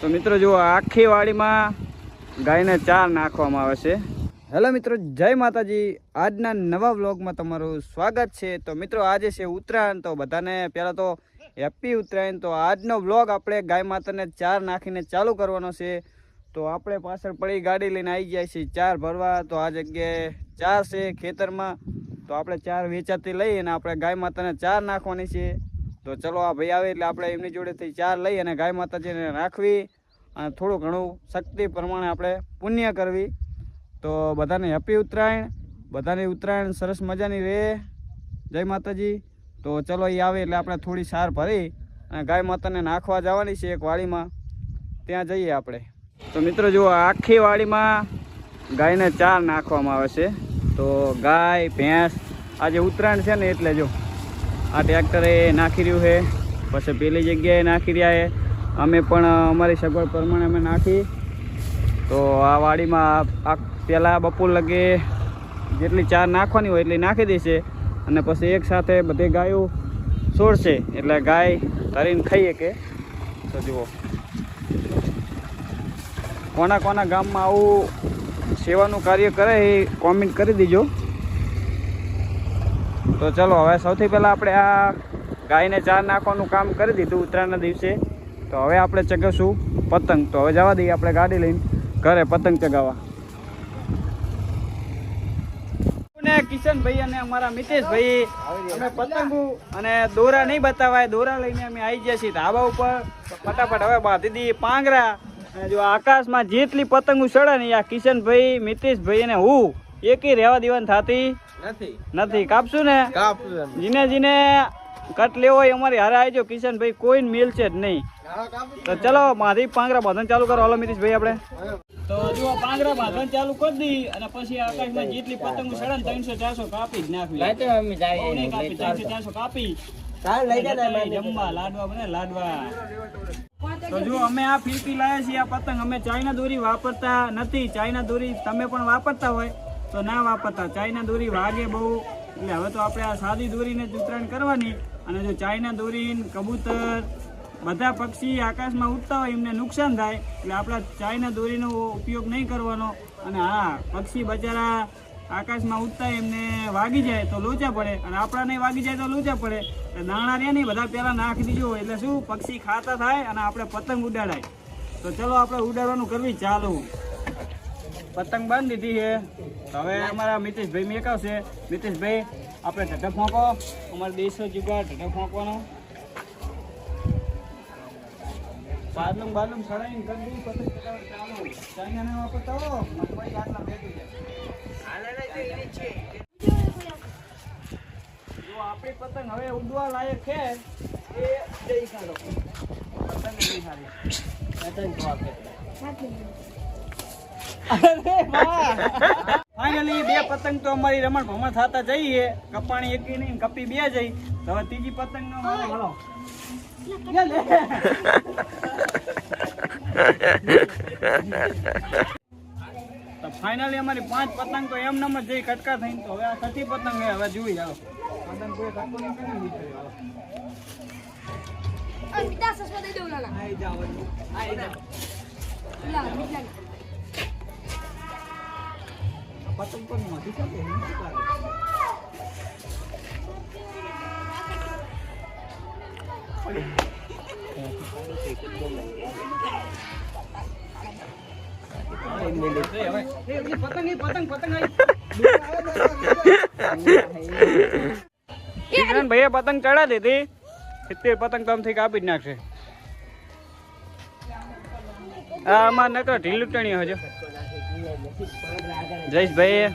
તો મિત્રો જુઓ આખી વાડીમાં ગાયને ચાર નાખવામાં આવે છે. હેલો મિત્રો, જય માતાજી. આજના નવા વ્લોગમાં તમારું સ્વાગત છે. તો મિત્રો, આજે છે ઉત્તરાયણ, તો બધાને પહેલાં તો હેપી ઉત્તરાયણ. તો આજનો વ્લોગ આપણે ગાય માતાને ચાર નાખીને ચાલુ કરવાનો છે. તો આપણે પાછળ પડી ગાડી લઈને આવી ગયા છીએ, ચાર ભરવા. તો આ જગ્યાએ ચાર છે ખેતરમાં. તો આપણે ચાર વેચાતી લઈ અને આપણે ગાય માતાને ચાર નાખવાની છે. તો ચલો આ ભાઈ આવે એટલે આપણે એમની જોડેથી ચાર લઈ અને ગાય માતાજીને રાખવી અને થોડું ઘણું શક્તિ પ્રમાણે આપણે પુણ્ય કરવી. તો બધાને હેપી ઉત્તરાયણ, બધાની ઉત્તરાયણ સરસ મજાની રહે જય માતાજી. તો ચલો એ આવે એટલે આપણે થોડી સાર ભરી અને ગાય માતાને નાખવા જવાની છે એક વાડીમાં. ત્યાં જઈએ આપણે. તો મિત્રો જુઓ, આખી વાડીમાં ગાયને ચાર નાખવામાં આવે છે. તો ગાય, ભેંસ આજે ઉત્તરાયણ છે ને એટલે જો આ ટ્રેક્ટરે નાખી રહ્યું છે. પછી પેલી જગ્યાએ નાખી રહ્યા છે. અમે પણ અમારી સગવડ પ્રમાણે અમે નાખી. તો આ વાડીમાં આ પહેલાં બપોર લગે જેટલી ચાર નાખવાની હોય એટલી નાખી દેશે. અને પછી એક સાથે બધી ગાયો છોડશે. એટલે ગાય ધરીને ખાઈએ કે. તો જુઓ. કોના કોના ગામમાં આવું સેવાનું કાર્ય કરે એ કોમેન્ટ કરી દીજો. તો ચલો, હવે સૌથી પહેલાં આપણે આ ગાયને ચાર નાખવાનું કામ કરી દીધું ઉત્તરાયણના દિવસે. તો હવે આપણે ચગાવશું પતંગ. તો હવે જવા દઈએ આપણે ગાડી લઈને ઘરે પતંગ ચગાવવા. કિશનભાઈ અને અમારા મિતેશભાઈ પતંગો અને દોરા નહીં બતાવાય. દોરા લઈને અમે આવી ગયા છીએ ધાબા ઉપર. ફટાફટ હવે બાંધી દઈએ પાંગરા. જો આકાશમાં જેટલી પતંગો ચડે ને આ કિશનભાઈ, મિતેશભાઈ અને હું, એકેય રહેવા દેવાની થતી નથી. નથી. કાપશું ને? જીને જીને કટ લેવો હોય અમારી હારે આવજો. કિશનભાઈ કોઈ મેલ છે જ નહીં. તો ચલો મારી પાંગરા બાંધણ ચાલુ કરો. હાલો મિતેશભાઈ આપણે. તો જો પાંગરા બાંધણ ચાલુ કરી દી અને પછી આકાશમાં જેટલી પતંગો ચડે ને ત્રણસો ચારસો કાપી જ નાખવી. ત્રણસો ચારસો કાપી. જમવા લાડવા બને લાડવા. તો જો અમે આ ફિરકી લાયા છીએ આ પતંગ. અમે ચાઇના દોરી વાપરતા નથી. ચાઇના દોરી તમે પણ વાપરતા હોય. તો ના વાપરતા. ચાઇના દોરી વાગે બહુ. એટલે હવે તો આપણે આ સાદી દોરીને જ ઉત્તરાયણ કરવાની. અને જો ચાઇના દોરી કબૂતર, બધા પક્ષી આકાશમાં ઉડતા હોય, એમને નુકસાન થાય. એટલે આપણા ચાઇના દોરીનો ઉપયોગ નહીં કરવાનો. અને હા, પક્ષી બચારા આકાશમાં ઉડતા એમને વાગી જાય તો લોચા પડે. અને આપણાને વાગી જાય તો લોચા પડે. દાણા રહ્યા નહીં, બધા પહેલાં નાખી દીજો. એટલે શું? પક્ષી ખાતા થાય અને આપણે પતંગ ઉડાડાય. તો ચલો આપણે ઉડાડવાનું કરવી. ચાલુ. પતંગ બાંધી દીધી છે. હવે અમારા મિતેશભાઈ મેકાવશે. મિતેશભાઈ, આપણે ઢઢ ફોંકો. અમારે દેશો જુગાડ ઢઢ ફોંકવાનો. બાદલું બાદલું સડાઈને કરી દીધી પતંગ ચાલુ. જો આપણી પતંગ હવે ઉડવા લાયક છે ફાઇનલી બે પતંગ તો અમારી રમણ ભમણ થતા જઈએ. કપાણી એકી નહીં કપી બે જઈ તો હવે ત્રીજી પતંગ નો હલો. તો ફાઇનલી અમારી પાંચ પતંગ તો એમ નમ જ જઈ કટકા થઈને તો હવે આ છઠ્ઠી પતંગ છે હવે જોઈ આવો. પતંગ કોઈ કટકો નહીં કરી સસમાં દઈ દઉં નાના. આઈ જાવ આઈ જાવ પતંગ પણ મોટી પતંગ પતંગ પતંગ ભાઈએ પતંગ ચડા દીધી. સિત્તેર પતંગ તો આમથી કાપી જ નાખશે. આ અમાર નકર ઢીલું ટણી હજો. જયેશભાઈ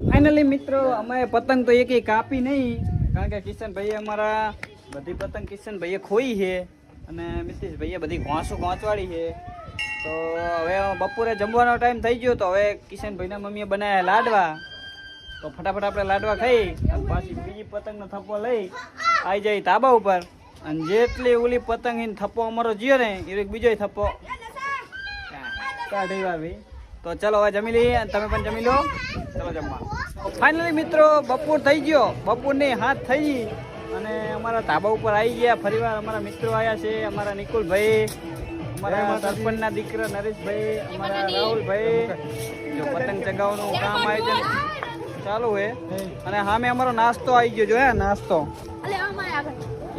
ફાઇનલી મિત્રો અમે પતંગ તો એક કાપી નહીં કારણ કે કિશનભાઈએ અમારા બધી પતંગ કિશનભાઈએ ખોઈ છે અને મિતેશભાઈએ બધી ઘોંસો ઘોંચવાડી છે. તો હવે બપોરે જમવાનો ટાઈમ થઈ ગયો તો હવે કિશનભાઈના મમ્મીએ બનાવ્યા લાડવા. તો ફટાફટ આપણે લાડવા ખાઈ અને પાછી બીજી પતંગનો થપ્પો લઈ આવી જાય ધાબા ઉપર. અને જેટલી ઓલી પતંગ થપ્પો અમારો જીયો ને એ બીજો થપ્પો. કાઢી આવી. તો ચલો હવે જમી લઈએ અને તમે પણ જમી લો. ચલો જમવા. ફાઇનલી મિત્રો, બપોર થઈ ગયો. બપોરની હાથ થઈ ગઈ અને અમારા ધાબા ઉપર આવી ગયા. ફરીવાર અમારા મિત્રો આવ્યા છે, અમારા નિકુલભાઈ અમારા સરપંચના દીકરા નરેશભાઈ અમારા રાહુલભાઈ જો પતંગ ચગાવવાનું કામ આયોજન ચાલુ હે. અને સામે અમારો નાસ્તો આવી ગયો જો હે નાસ્તો. અલે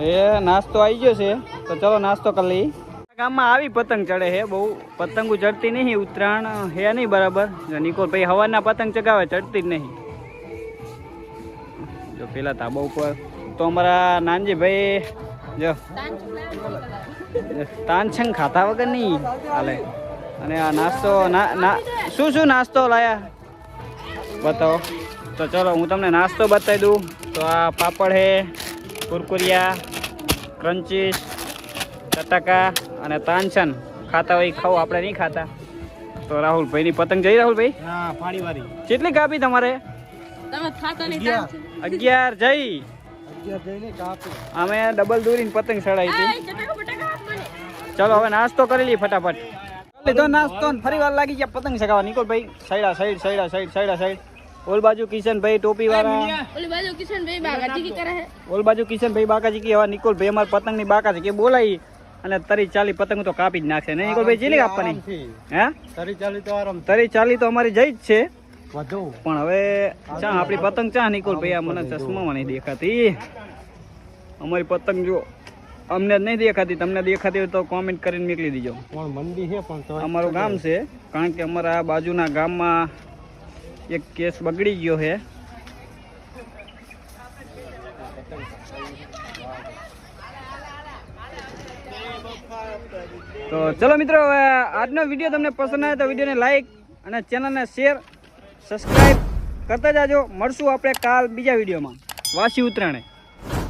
એ નાસ્તો આવી ગયો છે. તો ચલો નાસ્તો કરી લઈ ગામમાં આવી પતંગ ચડે હે બહુ પતંગો ચડતી નહીં ઉત્તરાયણ હે નહીં બરાબર. નિકોલ ભાઈ હવાના પતંગ ચગાવે ચડતી જ નહીં. જો પેલા તાબા ઉપર. તો અમારા નાનજીભાઈ જો તાનછંગ ખાતા વગર નહીં. હાલે. અને આ નાસ્તો ના ના શું શું નાસ્તો લાયા? બતાવો. તો ચલો હું તમને નાસ્તો બતાવી દઉં. તો આ પાપડ હે કુરકુરિયા ક્રંચીસ ચટાકા અને તાનછન ખાતા હોય ખાવ આપણે નહીં ખાતા. તો રાહુલ ભાઈ ની પતંગ જઈ રાહુલભાઈ? ના પાણી વાળી કેટલી કાપી તમારે? તમે ખાતા નહીં અગિયાર. અગિયાર જઈ. અગિયાર અમે ડબલ દોરીને પતંગ ચડાવી હતી. ચલો હવે નાસ્તો કરી લઈએ ફટાફટ. લીધો નાસ્તો ને ફરી વાર લાગી ગયા પતંગ ચગાવવા. નિકોલભાઈ સાઈડા સાઈડ સાઈડા સાઈડ સાઈડા સાઈડ. ઓલ બાજુ કિશનભાઈ ટોપી વાળા ઓલી બાજુ કિશનભાઈ બાગાજી કી કરે ઓલ બાજુ કિશનભાઈ બાકાજી કે. હવે નિકોલભાઈ અમારે પતંગની બાકાજી કે બોલાવી અને તરી ચાલી પતંગ તો કાપી જ નાખશે. ને નિકોલભાઈ ચીલી કાપવાની. હે? તરી ચાલી તો આરામ તરી ચાલી તો અમારી જઈ જ છે. પણ હવે ચા આપણી પતંગ ચા નિકોલભાઈ આ મને ચશ્મામાં નહીં દેખાતી. અમારી પતંગ જો અમને જ નહીં દેખાતી તમને દેખાતી હોય તો કોમેન્ટ કરીને નીકળી દીજો. પણ મંદી છે પણ અમારું ગામ છે. કારણ કે અમારા બાજુના ગામમાં એક કેસ બગડી ગયો છે. તો ચલો મિત્રો હવે આજનો વીડિયો તમને પસંદ આવે તો વિડીયોને લાઈક અને ચેનલને શેર સબસ્ક્રાઈબ કરતા જાજો. મળશું આપણે કાલ બીજા વિડીયોમાં. વાસી ઉત્તરાયણે